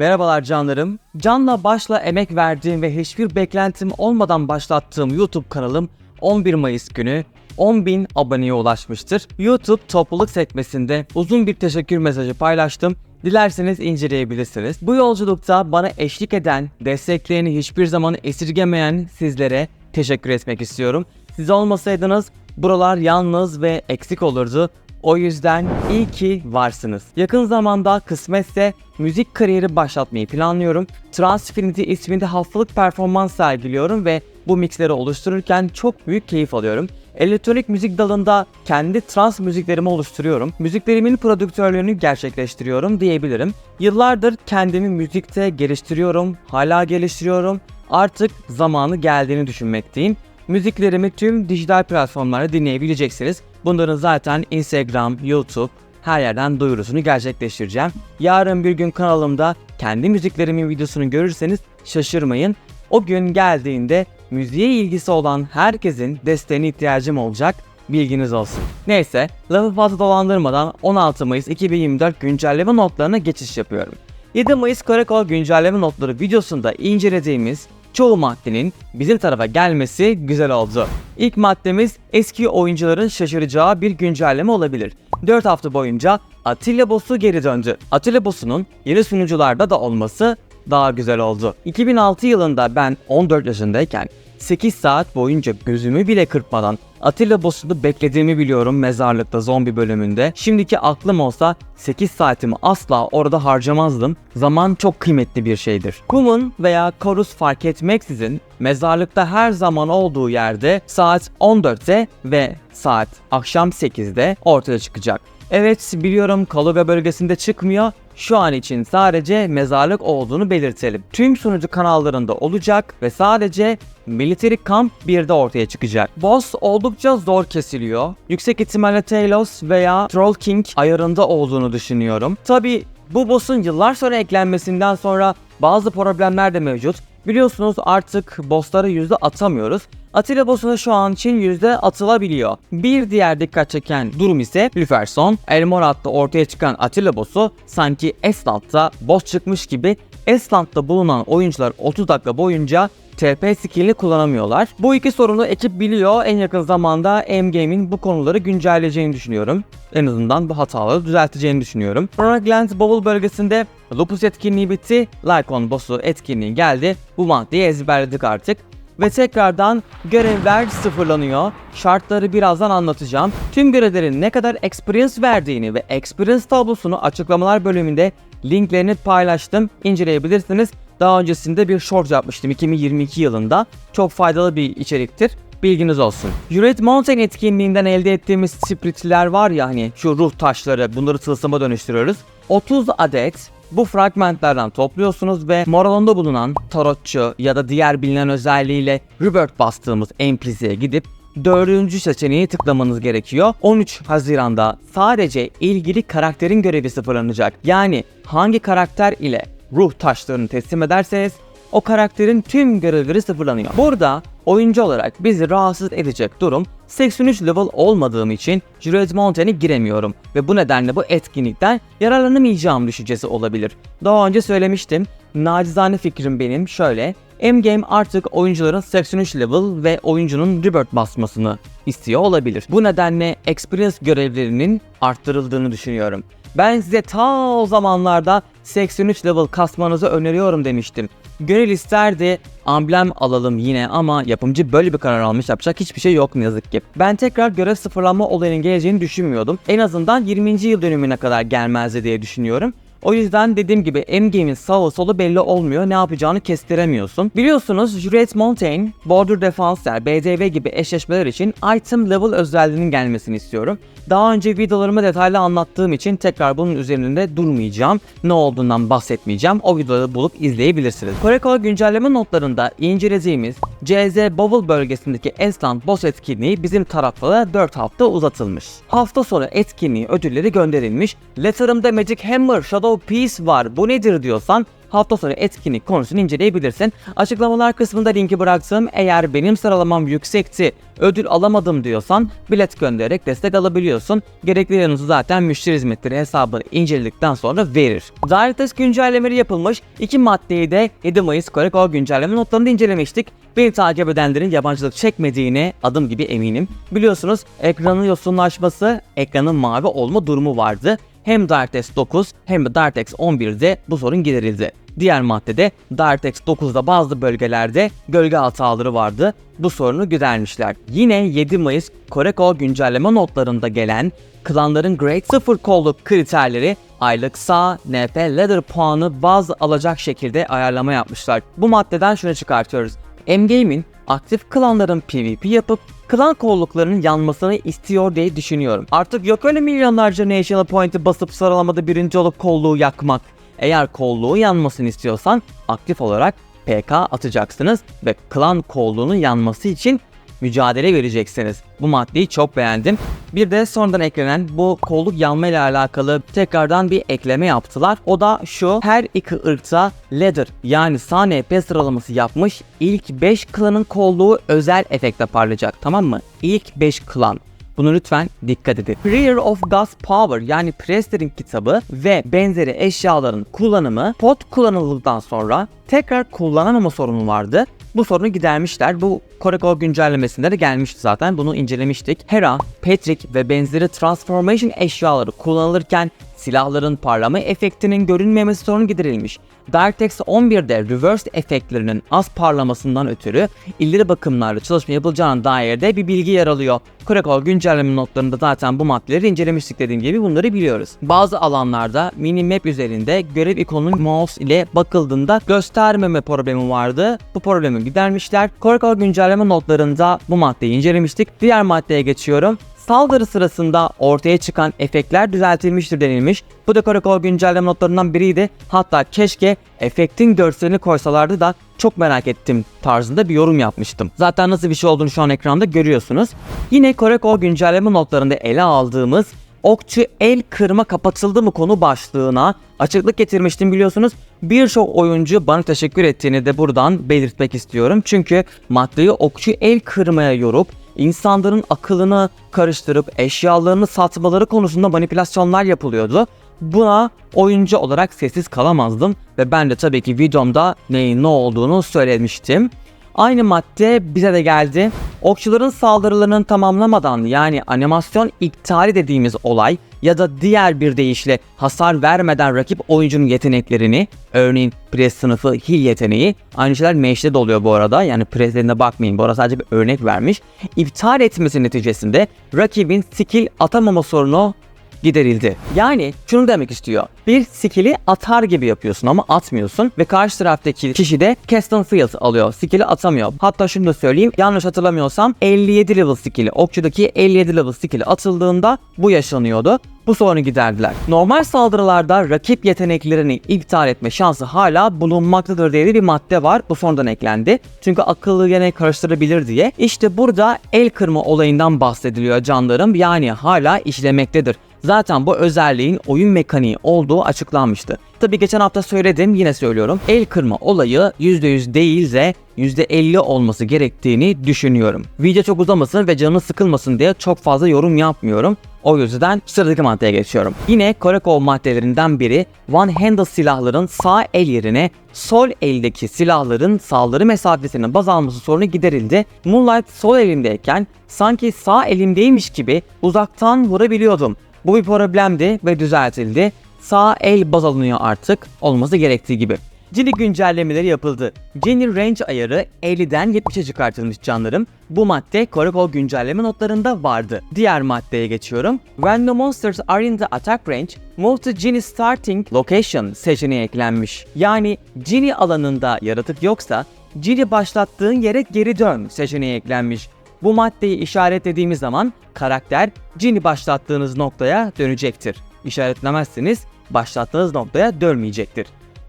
Merhabalar canlarım. Canla başla emek verdiğim ve hiçbir beklentim olmadan başlattığım YouTube kanalım 11 Mayıs günü 10.000 aboneye ulaşmıştır. YouTube topluluk sekmesinde uzun bir teşekkür mesajı paylaştım. Dilerseniz inceleyebilirsiniz. Bu yolculukta bana eşlik eden, desteklerini hiçbir zaman esirgemeyen sizlere teşekkür etmek istiyorum. Siz olmasaydınız buralar yalnız ve eksik olurdu. O yüzden iyi ki varsınız. Yakın zamanda kısmetse müzik kariyeri başlatmayı planlıyorum. Transfinity isminde haftalık performans sergiliyorum ve bu mixleri oluştururken çok büyük keyif alıyorum. Elektronik müzik dalında kendi trans müziklerimi oluşturuyorum. Müziklerimin prodüktörlüğünü gerçekleştiriyorum diyebilirim. Yıllardır kendimi müzikte geliştiriyorum, hala geliştiriyorum. Artık zamanı geldiğini düşünmekteyim. Müziklerimi tüm dijital platformlarda dinleyebileceksiniz. Bunların zaten Instagram, YouTube, her yerden duyurusunu gerçekleştireceğim. Yarın bir gün kanalımda kendi müziklerimin videosunu görürseniz şaşırmayın. O gün geldiğinde müziğe ilgisi olan herkesin desteğine ihtiyacım olacak. Bilginiz olsun. Neyse, lafı fazla dolandırmadan 16 Mayıs 2024 güncelleme notlarına geçiş yapıyorum. 7 Mayıs Karakol güncelleme notları videosunda incelediğimiz çoğu maddenin bizim tarafa gelmesi güzel oldu. İlk maddemiz eski oyuncuların şaşıracağı bir güncelleme olabilir. 4 hafta boyunca Atilla Boss'u geri döndü. Atilla Boss'un yeni sunucularda da olması daha güzel oldu. 2006 yılında ben 14 yaşındayken 8 saat boyunca gözümü bile kırpmadan Atilla Boss'u beklediğimi biliyorum mezarlıkta zombi bölümünde. Şimdiki aklım olsa 8 saatimi asla orada harcamazdım. Zaman çok kıymetli bir şeydir. Kumun veya Korus fark etmeksizin mezarlıkta her zaman olduğu yerde saat 14'te ve saat akşam 8'de ortaya çıkacak. Evet biliyorum Kaluga bölgesinde çıkmıyor. Şu an için sadece mezarlık olduğunu belirtelim. Tüm sunucu kanallarında olacak ve sadece Military Camp 1'de ortaya çıkacak. Boss oldukça zor kesiliyor. Yüksek ihtimalle Talos veya Troll King ayarında olduğunu düşünüyorum. Tabi bu boss'un yıllar sonra eklenmesinden sonra bazı problemler de mevcut. Biliyorsunuz artık bosslara yüzde atamıyoruz. Atilla boss'una şu an için yüzde atılabiliyor. Bir diğer dikkat çeken durum ise Lüferson, Elmorat'ta ortaya çıkan Atilla boss'u sanki Esland'da boss çıkmış gibi Esland'da bulunan oyuncular 30 dakika boyunca TP skillini kullanamıyorlar. Bu iki sorunu ekip biliyor. En yakın zamanda M-Game'in bu konuları güncelleyeceğini düşünüyorum. En azından bu hataları düzelteceğini düşünüyorum. Fragland Bowl bölgesinde Lupus etkinliği bitti. Lycon boss'u etkinliği geldi. Bu maddeyi ezberledik artık. Ve tekrardan görevler sıfırlanıyor. Şartları birazdan anlatacağım. Tüm görevlerin ne kadar experience verdiğini ve experience tablosunu açıklamalar bölümünde linklerini paylaştım. İnceleyebilirsiniz. Daha öncesinde bir short yapmıştım 2022 yılında. Çok faydalı bir içeriktir. Bilginiz olsun. Juret Mountain etkinliğinden elde ettiğimiz spiritler var ya hani şu ruh taşları bunları tılsıma dönüştürüyoruz. 30 adet bu fragmentlerden topluyorsunuz ve Moralon'da bulunan tarotçu ya da diğer bilinen özelliğiyle Rebirth bastığımız NPC'ye gidip dördüncü seçeneği tıklamanız gerekiyor. 13 Haziran'da sadece ilgili karakterin görevi sıfırlanacak. Yani hangi karakter ile ruh taşlarını teslim ederseniz o karakterin tüm görevleri sıfırlanıyor. Burada oyuncu olarak bizi rahatsız edecek durum 83 level olmadığım için Juret Mountain'e giremiyorum ve bu nedenle bu etkinlikten yararlanamayacağım düşüncesi olabilir. Daha önce söylemiştim. Nacizane fikrim benim şöyle. M-Game artık oyuncuların 83 level ve oyuncunun rebirth basmasını istiyor olabilir. Bu nedenle experience görevlerinin arttırıldığını düşünüyorum. Ben size ta o zamanlarda 83 level kasmanızı öneriyorum demiştim. Gönül isterdi amblem alalım yine ama yapımcı böyle bir karar almış yapacak hiçbir şey yok ne yazık ki. Ben tekrar görev sıfırlanma olayının geleceğini düşünmüyordum. En azından 20. yıl dönümüne kadar gelmezdi diye düşünüyorum. O yüzden dediğim gibi M-Game'in sağı solu belli olmuyor. Ne yapacağını kestiremiyorsun. Biliyorsunuz Juliet Mountain, Border Defense, BDV gibi eşleşmeler için item level özelliğinin gelmesini istiyorum. Daha önce videolarımı detaylı anlattığım için tekrar bunun üzerinde durmayacağım. Ne olduğundan bahsetmeyeceğim. O videoları bulup izleyebilirsiniz. Korekol güncelleme notlarında incelediğimiz CZ Bubble bölgesindeki Esland Boss etkinliği bizim taraflara 4 hafta uzatılmış. Hafta sonu etkinliği ödülleri gönderilmiş. Letter'ımda Magic Hammer, Shadow Piece var bu nedir diyorsan hafta sonu etkinlik konusunu inceleyebilirsin. Açıklamalar kısmında linki bıraktım. Eğer benim sıralamam yüksekti, ödül alamadım diyorsan bilet göndererek destek alabiliyorsun. Gerekli yanıtı zaten müşteri hizmetleri hesabını inceledikten sonra verir. Direct güncellemeleri yapılmış. iki maddeyi de 7 Mayıs Koreko güncelleme notlarında incelemiştik. Beni takip edenlerin yabancılık çekmediğine adım gibi eminim. Biliyorsunuz ekranın yosunlaşması, ekranın mavi olma durumu vardı. Hem DirectX 9 hem de DirectX 11'de bu sorun giderildi. Diğer maddede DirectX 9'da bazı bölgelerde gölge hataları vardı. Bu sorunu gidermişler. Yine 7 Mayıs Koreko güncelleme notlarında gelen klanların Grade 0 kolluk kriterleri aylık sağ, NP ladder puanı baz alacak şekilde ayarlama yapmışlar. Bu maddeden şunu çıkartıyoruz. M-Game'in aktif klanların PvP yapıp klan kolluklarının yanmasını istiyor diye düşünüyorum. Artık yok öyle milyonlarca National Point'i basıp sıralamada birinci olup kolluğu yakmak. Eğer kolluğu yanmasını istiyorsan aktif olarak PK atacaksınız ve klan kolluğunun yanması için mücadele vereceksiniz. Bu maddeyi çok beğendim. Bir de sonradan eklenen bu kolluk yanma ile alakalı tekrardan bir ekleme yaptılar. O da şu her iki ırkta ladder yani sağ NP sıralaması yapmış ilk 5 klanın kolluğu özel efekte parlayacak tamam mı? İlk 5 klan. Bunu lütfen dikkat edin. Prayer of God's Power yani Prester'in kitabı ve benzeri eşyaların kullanımı pot kullanıldıktan sonra tekrar kullanamama sorunu vardı. Bu sorunu gidermişler. Bu Koreko güncellemesinde de gelmişti zaten. Bunu incelemiştik. Hera, Patrick ve benzeri transformation eşyaları kullanılırken silahların parlama efektinin görünmemesi sorunu giderilmiş. DirectX 11'de reverse efektlerinin az parlamasından ötürü ileri bakımlarla çalışma yapılacağına dair de bir bilgi yer alıyor. Crackle güncelleme notlarında zaten bu maddeleri incelemiştik dediğim gibi bunları biliyoruz. Bazı alanlarda mini map üzerinde görev ikonunun mouse ile bakıldığında göstermeme problemi vardı. Bu problemi gidermişler. Crackle güncelleme notlarında bu maddeyi incelemiştik. Diğer maddeye geçiyorum. Saldırı sırasında ortaya çıkan efektler düzeltilmiştir denilmiş. Bu da Karakol güncelleme notlarından biriydi. Hatta keşke efektin görselini koysalardı da çok merak ettim tarzında bir yorum yapmıştım. Zaten nasıl bir şey olduğunu şu an ekranda görüyorsunuz. Yine Karakol güncelleme notlarında ele aldığımız okçu el kırma kapatıldı mı konu başlığına açıklık getirmiştim biliyorsunuz. Birçok oyuncu bana teşekkür ettiğini de buradan belirtmek istiyorum. Çünkü maddeyi okçu el kırmaya yorup insanların akılını karıştırıp eşyalarını satmaları konusunda manipülasyonlar yapılıyordu. Buna oyuncu olarak sessiz kalamazdım ve ben de tabii ki videomda neyin ne olduğunu söylemiştim. Aynı madde bize de geldi. Okçuların saldırılarını tamamlamadan yani animasyon iptali dediğimiz olay ya da diğer bir deyişle hasar vermeden rakip oyuncunun yeteneklerini örneğin pres sınıfı heal yeteneği aynı şeyler meşte de oluyor bu arada. Yani preslerine bakmayın bu arada sadece bir örnek vermiş. İptal etmesi neticesinde rakibin skill atamama sorunu giderildi. Yani şunu demek istiyor. Bir skill'i atar gibi yapıyorsun ama atmıyorsun ve karşı taraftaki kişi de Caston Field alıyor. Skill'i atamıyor. Hatta şunu da söyleyeyim. Yanlış hatırlamıyorsam 57 level skill'i, okçudaki 57 level skill'i atıldığında bu yaşanıyordu. Bu sorunu giderdiler. Normal saldırılarda rakip yeteneklerini iptal etme şansı hala bulunmaktadır diye bir madde var. Bu sonradan eklendi. Çünkü akıllı yetenek karıştırabilir diye. İşte burada el kırma olayından bahsediliyor canlarım. Yani hala işlemektedir. Zaten bu özelliğin oyun mekaniği olduğu açıklanmıştı. Tabi geçen hafta söyledim yine söylüyorum. El kırma olayı %100 değil de %50 olması gerektiğini düşünüyorum. Video çok uzamasın ve canı sıkılmasın diye çok fazla yorum yapmıyorum. O yüzden sıradaki maddeye geçiyorum. Yine Korekov maddelerinden biri One Handle silahların sağ el yerine sol eldeki silahların saldırı mesafesinin baz alması sorunu giderildi. Moonlight sol elimdeyken sanki sağ elimdeymiş gibi uzaktan vurabiliyordum. Bu bir problemdi ve düzeltildi. Sağ el baz alınıyor artık olması gerektiği gibi. Cini güncellemeleri yapıldı. Cini range ayarı 50'den 70'e çıkartılmış canlarım. Bu madde Korokol güncelleme notlarında vardı. Diğer maddeye geçiyorum. When the monsters are in the attack range, move to Genie starting location seçeneği eklenmiş. Yani Genie alanında yaratık yoksa Genie başlattığın yere geri dön seçeneği eklenmiş. Bu maddeyi işaretlediğimiz zaman karakter cini başlattığınız noktaya dönecektir. İşaretlemezseniz başlattığınız noktaya dönmeyecektir.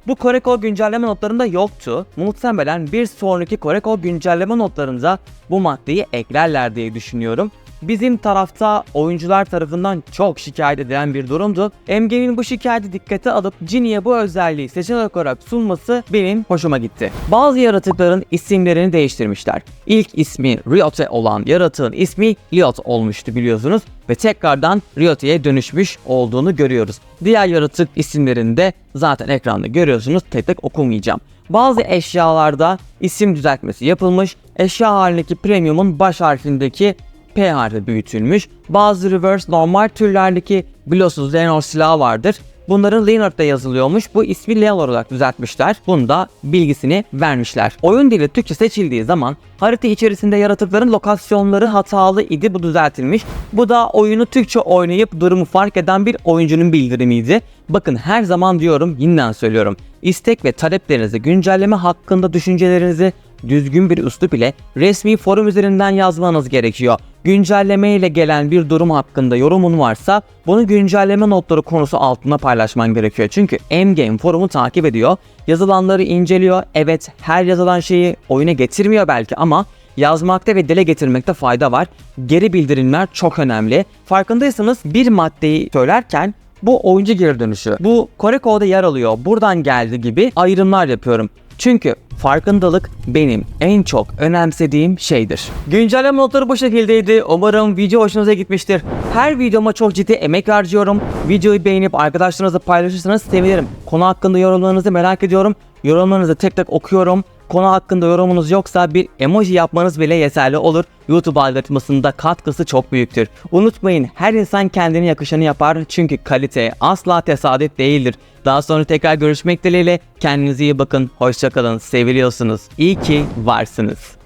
Bu Koreko güncelleme notlarında yoktu. Muhtemelen bir sonraki Koreko güncelleme notlarında bu maddeyi eklerler diye düşünüyorum. Bizim tarafta oyuncular tarafından çok şikayet edilen bir durumdu. MG'nin bu şikayeti dikkate alıp Gini'ye bu özelliği seçenek olarak sunması benim hoşuma gitti. Bazı yaratıkların isimlerini değiştirmişler. İlk ismi Ryote olan yaratığın ismi Liot olmuştu biliyorsunuz ve tekrardan Ryote'ye dönüşmüş olduğunu görüyoruz. Diğer yaratık isimlerini de zaten ekranda görüyorsunuz tek tek okumayacağım. Bazı eşyalarda isim düzeltmesi yapılmış. Eşya halindeki premium'un baş harfindeki P harfi büyütülmüş. Bazı reverse normal türlerdeki biliyorsunuz Lenor silahı vardır. Bunların Leonard'da yazılıyormuş. Bu ismi Leon olarak düzeltmişler. Bunu da bilgisini vermişler. Oyun dili Türkçe seçildiği zaman harita içerisinde yaratıkların lokasyonları hatalı idi. Bu düzeltilmiş. Bu da oyunu Türkçe oynayıp durumu fark eden bir oyuncunun bildirimiydi. Bakın her zaman diyorum, yeniden söylüyorum. İstek ve taleplerinizi, güncelleme hakkında düşüncelerinizi düzgün bir üslup ile resmi forum üzerinden yazmanız gerekiyor. Güncelleme ile gelen bir durum hakkında yorumun varsa bunu güncelleme notları konusu altında paylaşman gerekiyor. Çünkü M-Game forumu takip ediyor, yazılanları inceliyor. Evet her yazılan şeyi oyuna getirmiyor belki ama yazmakta ve dile getirmekte fayda var. Geri bildirimler çok önemli. Farkındaysanız bir maddeyi söylerken bu oyuncu geri dönüşü, bu Kore Kode'da yer alıyor, buradan geldi gibi ayrımlar yapıyorum. Çünkü farkındalık benim en çok önemsediğim şeydir. Güncelleme notları bu şekildeydi. Umarım video hoşunuza gitmiştir. Her videoma çok ciddi emek harcıyorum. Videoyu beğenip arkadaşlarınızla paylaşırsanız sevinirim. Konu hakkında yorumlarınızı merak ediyorum. Yorumlarınızı tek tek okuyorum. Konu hakkında yorumunuz yoksa bir emoji yapmanız bile yeterli olur. YouTube algoritmasında katkısı çok büyüktür. Unutmayın her insan kendine yakışanı yapar çünkü kalite asla tesadüf değildir. Daha sonra tekrar görüşmek dileğiyle kendinize iyi bakın. Hoşçakalın. Seviliyorsunuz. İyi ki varsınız.